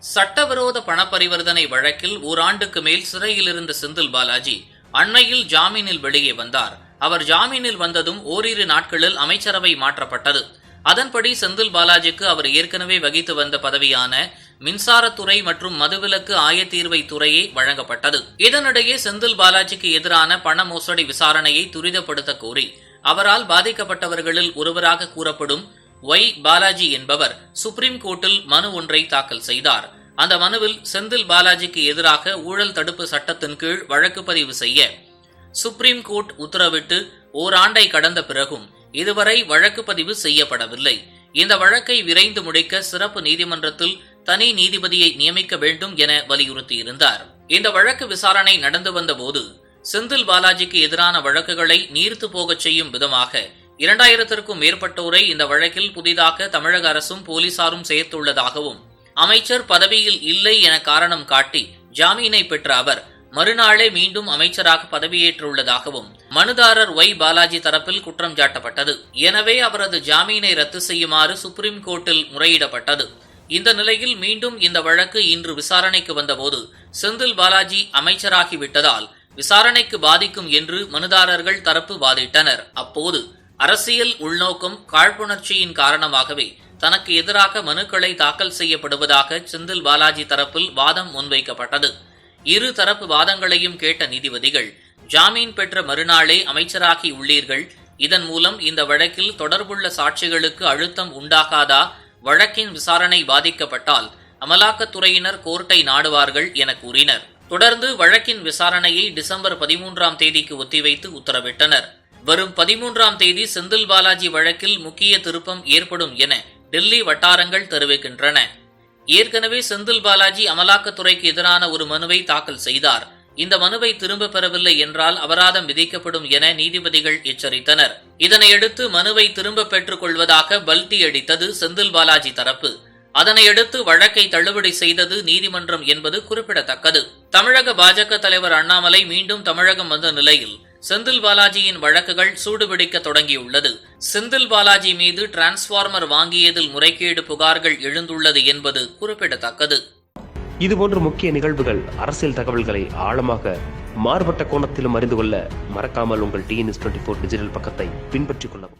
சட்டவிரோத பணப்பரிவர்த்தனை வழக்கில் ஓராண்டுக்கு மேல் சிறையில் இருந்த செந்தில் பாலாஜி அண்மையில் ஜாமீனில் வெளியே வந்தார். அவர் ஜாமீனில் வந்ததும் ஓரிரு நாட்களில் அமைச்சரவை மாற்றப்பட்டது. அதன்படி செந்தில் பாலாஜிக்கு அவர் ஏற்கனவே வகித்து வந்த பதவியான மின்சாரத்துறை மற்றும் மதுவிலக்கு ஆயத்தீர்வை துறையே வழங்கப்பட்டது. இதனிடையே செந்தில் பாலாஜிக்கு எதிரான பண மோசடி விசாரணையை துரிதப்படுத்த கோரி அவரால் பாதிக்கப்பட்டவர்களில் ஒருவராக கூறப்படும் ஒய் பாலாஜி என்பவர் சுப்ரீம் கோர்ட்டில் மனு ஒன்றை தாக்கல் செய்தார். அந்த மனுவில் செந்தில் பாலாஜிக்கு எதிராக ஊழல் தடுப்பு சட்டத்தின் கீழ் வழக்கு பதிவு செய்ய சுப்ரீம் கோர்ட் உத்தரவிட்டு ஓராண்டை கடந்த பிறகும் இதுவரை வழக்கு பதிவு செய்யப்படவில்லை. இந்த வழக்கை விரைந்து முடிக்க சிறப்பு நீதிமன்றத்தில் தனி நீதிபதியை நியமிக்க வேண்டும் என வலியுறுத்தியிருந்தார். இந்த வழக்கு விசாரணை நடந்து வந்தபோது செந்தில் பாலாஜிக்கு எதிரான வழக்குகளை நீர்த்து போகச் செய்யும் விதமாக இரண்டாயிரத்திற்கும் மேற்பட்டோரை இந்த வழக்கில் புதிதாக தமிழக அரசும் போலீசாரும் சேர்த்துள்ளதாகவும் அமைச்சர் பதவியில் இல்லை என காரணம் காட்டி ஜாமீனை பெற்ற அவர் மறுநாளே மீண்டும் அமைச்சராக பதவியேற்றுள்ளதாகவும் மனுதாரர் ஒய் பாலாஜி தரப்பில் குற்றம் சாட்டப்பட்டது. எனவே அவரது ஜாமீனை ரத்து செய்யுமாறு சுப்ரீம் கோர்ட்டில் முறையிடப்பட்டது. இந்த நிலையில் மீண்டும் இந்த வழக்கு இன்று விசாரணைக்கு வந்தபோது செந்தில் பாலாஜி அமைச்சராகிவிட்டதால் விசாரணைக்கு பாதிக்கும் என்று மனுதாரர்கள் தரப்பு வாதிட்டனர். அப்போது அரசியல் உள்நோக்கம் காழ்ப்புணர்ச்சியின் காரணமாகவே தனக்கு எதிராக மனுக்களை தாக்கல் செய்யப்படுவதாக செந்தில் பாலாஜி தரப்பில் வாதம் முன்வைக்கப்பட்டது. இரு தரப்பு வாதங்களையும் கேட்ட நீதிபதிகள் ஜாமீன் பெற்ற மறுநாளே அமைச்சராகி உள்ளீர்கள். இதன் மூலம் இந்த வழக்கில் தொடர்புள்ள சாட்சிகளுக்கு அழுத்தம் உண்டாகாதா? வழக்கின் விசாரணை பாதிக்கப்பட்டால் அமலாக்கத்துறையினர் கோர்ட்டை நாடுவார்கள் என கூறினர். தொடர்ந்து வழக்கின் விசாரணையை டிசம்பர் பதிமூன்றாம் தேதிக்கு ஒத்திவைத்து உத்தரவிட்டனர். வரும் பதிமூன்றாம் தேதி செந்தில் பாலாஜி வழக்கில் முக்கிய திருப்பம் ஏற்படும் என டெல்லி வட்டாரங்கள் தெரிவிக்கின்றன. ஏற்கனவே செந்தில் பாலாஜி அமலாக்கத்துறைக்கு எதிரான ஒரு மனுவை தாக்கல் செய்தார். இந்த மனுவை திரும்ப பெறவில்லை என்றால் அபராதம் விதிக்கப்படும் என நீதிபதிகள் எச்சரித்தனர். இதனையடுத்து மனுவை திரும்ப பெற்றுக் கொள்வதாக பல்தி அடித்தது செந்தில் பாலாஜி தரப்பு. அதனையடுத்து வழக்கை தள்ளுபடி செய்தது நீதிமன்றம் என்பது குறிப்பிடத்தக்கது. தமிழக பாஜக தலைவர் அண்ணாமலை மீண்டும் தமிழகம் வந்த நிலையில் செந்தில் பாலாஜியின் வழக்குகள் சூடுபிடிக்க தொடங்கியுள்ளது. செந்தில் பாலாஜி மீது டிரான்ஸ்பார்மர் வாங்கியதில் முறைகேடு புகார்கள் எழுந்துள்ளது என்பது குறிப்பிடத்தக்கது. இதுபோன்ற முக்கிய நிகழ்வுகள் அரசியல் தகவல்களை ஆழமாக மாறுபட்ட கோணத்திலும் அறிந்து கொள்ள மறக்காமல் உங்கள் டிஎன்எஸ் டுவெண்ட்டி ஃபோர் டிஜிட்டல் பக்கத்தை பின்பற்றிக் கொள்ளவும்.